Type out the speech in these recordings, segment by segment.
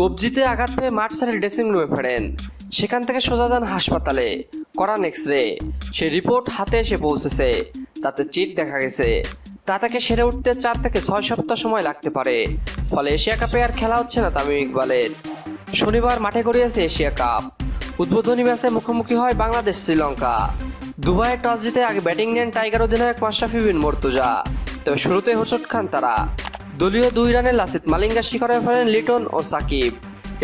কবজিতে আঘাত পেয়ে মাঠ ছেড়ে ড্রেসিং রুমে ফেরেন। সেখান থেকে সোজা যান হাসপাতালে। করান এক্স রে সে রিপোর্ট হাতে এসে পৌঁছেছে। তাতে চিট দেখা গেছে। তা তাকে সেরে উঠতে চার থেকে ছয় সপ্তাহ সময় লাগতে পারে। ফলে এশিয়া কাপে আর খেলা হচ্ছে না তামিম ইকবালের। শনিবার মাঠে গড়িয়েছে এশিয়া কাপ। উদ্বোধনী ম্যাচে মুখোমুখি হয় বাংলাদেশ শ্রীলঙ্কা। দুবাইয়ে টস জিতে আগে ব্যাটিং নেন টাইগার অধিনায়ক মাশরাফি বিন মর্তুজা। তবে শুরুতে হোঁচট খান তারা। দলীয় দুই রানে লাসিত মালিঙ্গা শিকারে ফেলেন লিটন ও সাকিব।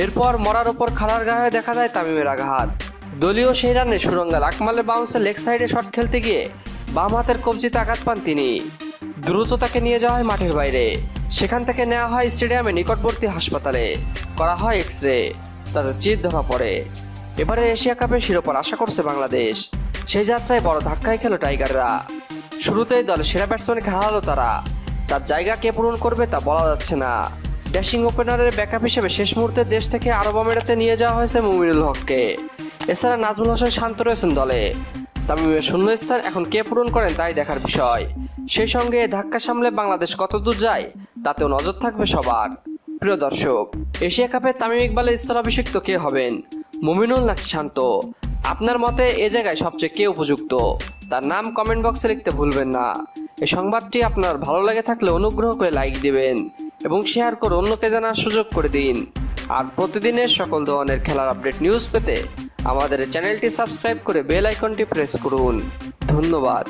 এরপর মরার ওপর খাড়ার গায়ে দেখা যায় তামিমের আঘাত। দলীয় সেই রানে সুরঙ্গা লাকমালের বাউন্সে লেগ সাইডে শট খেলতে গিয়ে বাম হাতের কবজিতে আঘাত পান তিনি। দ্রুত তাকে নিয়ে যাওয়া হয় মাঠের বাইরে। সেখান থেকে নেওয়া হয় স্টেডিয়ামে নিকটবর্তী হাসপাতালে। করা হয় এক্স রে তাতে চিত ধরা পড়ে। এবারে এশিয়া কাপের শিরোপার আশা করছে বাংলাদেশ। সেই যাত্রায় বড় ধাক্কায় খেলো টাইগাররা। শুরুতেই দলে সেরা ব্যাটসম্যানকে হারালো তারা। তার জায়গা কে পূরণ করবে তা বলা যাচ্ছে না। ড্যাশিং ওপেনারের ব্যাকআপ হিসেবে শেষ মুহূর্তে দেশ থেকে আরব আমিরাতে নিয়ে যাওয়া হয়েছে মুমিনুল হককে। এছাড়া নাজমুল হোসেন শান্ত রয়েছেন দলে। তামিমের শূন্যস্থান এখন কে পূরণ করেন তাই দেখার বিষয়। সেই সঙ্গে ধাক্কা সামলে বাংলাদেশ কতদূর যায়, তাতেও নজর থাকবে সবার। প্রিয় দর্শক, এশিয়া কাপে তামিম ইকবালের স্থলাভিষিক্ত কে হবেন? মুমিনুল নাকি শান্ত? আপনার মতে এ জায়গায় সবচেয়ে কে উপযুক্ত? তার নাম কমেন্ট বক্সে লিখতে ভুলবেন না। এই সংবাদটি আপনার ভালো লাগে থাকলে অনুগ্রহ করে লাইক দিবেন এবং শেয়ার করে অন্যকে জানার সুযোগ করে দিন। আর প্রতিদিনের সকল ধরনের খেলার আপডেট নিউজ পেতে আমাদের চ্যানেলটি সাবস্ক্রাইব করে বেল আইকনটি প্রেস করুন। ধন্যবাদ।